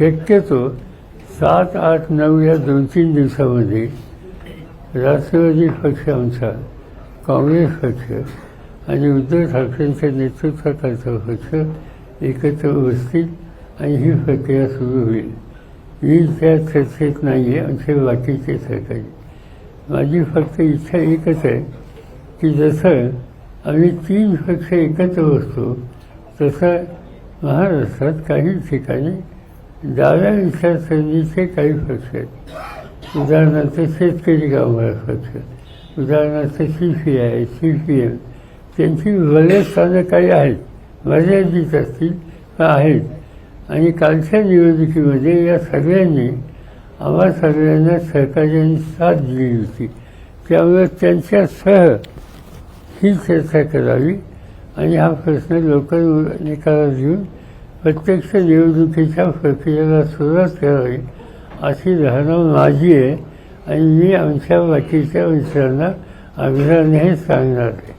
शक्यतो सात आठ नऊ या दोन तीन दिवसामध्ये राष्ट्रवादी पक्ष आमचा काँग्रेस पक्ष आणि उद्धव ठाकरेंच्या नेतृत्वाखालचा पक्ष एकत्र बसतील आणि ही प्रक्रिया सुरू होईल. मी त्या चर्चेत नाही आहे आमचे बाकीचे सरकारी. माझी फक्त इच्छा एकच आहे की जसं आम्ही तीन पक्ष एकत्र बसतो तसं महाराष्ट्रात काही ठिकाणी डाव्या विचारसरणीचे काही पक्ष आहेत उदाहरणार्थ शेतकरी कामगार पक्ष उदाहरणार्थ C P I C P M त्यांची बलस्थानं काही आहेत. मर्यादित असतील आहेत? आणि कालच्या निवडणुकीमध्ये या सगळ्यांनी आम्हा सगळ्यांना सहकार्याने साथ दिली होती. त्यामुळे त्यांच्यासह ही चर्चा करावी आणि हा प्रश्न लवकर निकालात घेऊन प्रत्यक्ष निवडणुकीच्या प्रक्रियेला सुरुवात करावी अशी धारणा माझी आहे आणि मी आमच्या बाकीच्या मित्रांना आग्रहाने सांगणार आहे.